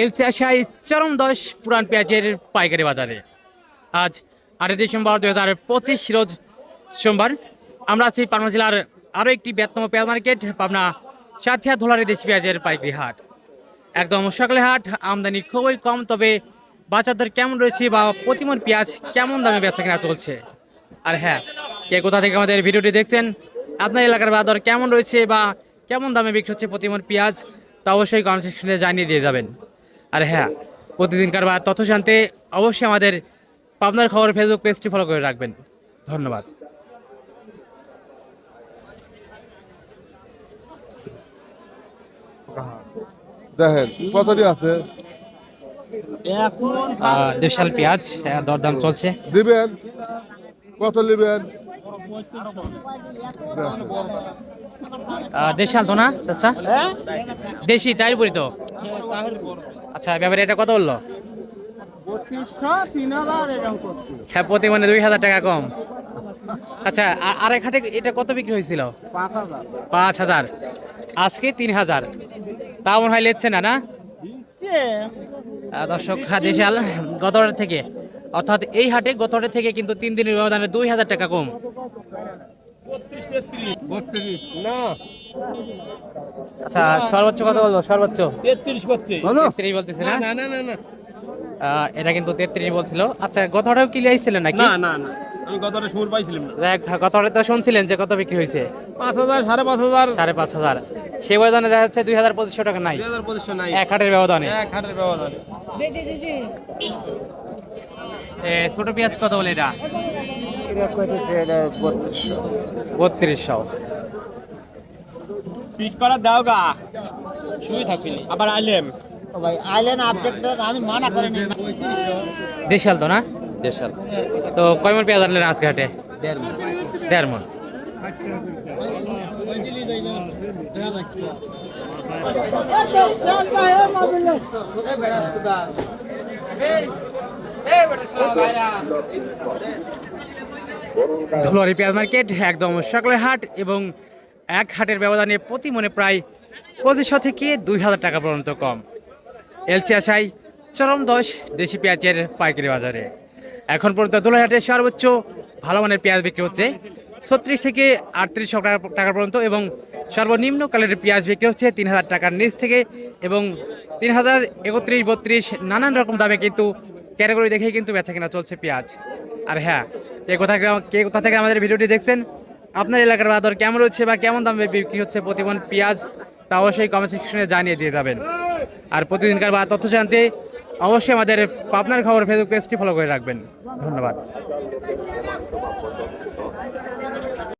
LC আশাই চরম দশ পুরান পেঁয়াজের পাইকারি বাজারে। আজ আটই ডিসেম্বর দু হাজার পঁচিশ রোজ সোমবার। আমরা আছি পাবনা জেলার আরও একটি বৃহত্তম পেঁয়াজ মার্কেট, পাবনা সাথিয়া ধোলারি দেশি পেঁয়াজের পাইকারি হাট। একদম সকালে হাট, আমদানি খুবই কম, তবে বাজারদর কেমন রয়েছে বা প্রতিমন পেঁয়াজ কেমন দামে বেচা কেনা চলছে? আর হ্যাঁ কে কোথা থেকে আমাদের ভিডিওটি দেখছেন, আপনার এলাকার বাজার কেমন রয়েছে বা কেমন দামে বিক্রি হচ্ছে প্রতিমন পেঁয়াজ, তা অবশ্যই কমেন্ট সেকশনে জানিয়ে দিয়ে যাবেন। আর হ্যাঁ প্রতিদিনকার বা তথ্য জানতে অবশ্যই আমাদের পাবনার খবর ফেসবুক পেজটি ফলো করে রাখবেন। ধন্যবাদ। দেখেন কতটি আছে? দেশাল পেঁয়াজ আহ, দরদাম চলছে। দিবেন? কত নেবেন? দেশাল তো না আচ্ছা দেশি তাই বলি তো আচ্ছা ব্যাপারে এটা কত বলল? হ্যাঁ প্রতি মানে দুই হাজার টাকা কম। আচ্ছা আর আরেক হাটে এটা কত বিক্রি হয়েছিল? পাঁচ হাজার। আজকে তিন হাজার। তাও মনে হয় লেচ্ছে না না? দর্শক হ্যাঁ, দেশাল গত থেকে। অর্থাৎ এই হাটে গত থেকে কিন্তু তিন দিনের ব্যবধানে দুই হাজার টাকা কম। আচ্ছা সর্বোচ্চ কত বলব সর্বোচ্চ? তেত্রিশ করছে তেত্রিশ বলতেছে না? না না না এটা কিন্তু তেত্রিশ বলছিল। আচ্ছা গত হাটেও কি লিয়াইছিলেন নাকি? না না না। আমি কতটা সুর পাইছিলাম না। দেখ গত তো শুনছিলেন যে কত বিক্রি হয়েছে? পাঁচ হাজার সাড়ে পাঁচ হাজার। সাড়ে পাঁচ হাজার। সে ব্যবধানে দেখা যাচ্ছে দুই হাজার পঁচিশশো টাকা নাই। দুই হাজার পঁচিশশো নাই। এক হাটের ব্যবধানে। এক হাটের ব্যবধান। এ, ছোট পেঁয়াজ কত বলে এটা? বত্রিশশো। পিস করা দাও গা। শুয়ে থাকবি আবার আইলেম। ভাই আইলেন আপডেট আমি মানা করিনি দেশাল তো না? দেশাল। তো কয় মন পেঁয়াজ আনলেন আজকে হাটে? দেড় মন। ধুলারি পেঁয়াজ মার্কেট, একদম সকালে হাট এবং এক হাটের ব্যবধানে প্রতি মনে প্রায় পঁচিশশো থেকে দুই হাজার টাকা পর্যন্ত কম। এলসি আশাই চরম দশ দেশি পেঁয়াজের পাইকারি বাজারে। এখন পর্যন্ত দোলাহাটে সর্বোচ্চ ভালো মানের পেঁয়াজ বিক্রি হচ্ছে ছত্রিশ থেকে আটত্রিশশো টাকা টাকা পর্যন্ত এবং সর্বনিম্ন কালের পেঁয়াজ বিক্রি হচ্ছে তিন হাজার টাকার নিচ থেকে এবং তিন হাজার একত্রিশ বত্রিশ নানান রকম দামে কিন্তু ক্যাটাগরি দেখেই কিন্তু বেচা কেনা চলছে পেঁয়াজ। আর হ্যাঁ কে কোথা কে কোথা থেকে আমাদের ভিডিওটি দেখছেন? আপনার এলাকার বাজার কেমন রয়েছে বা কেমন দামে বিক্রি হচ্ছে প্রতিমন পেঁয়াজ, তা অবশ্যই কমেন্ট সেকশনে জানিয়ে দিয়ে যাবেন। আর প্রতিদিনকার বা তথ্য জানতে অবশ্যই আমাদের পাবনার খবর ফেসবুক পেজটি ফলো করে রাখবেন। ধন্যবাদ।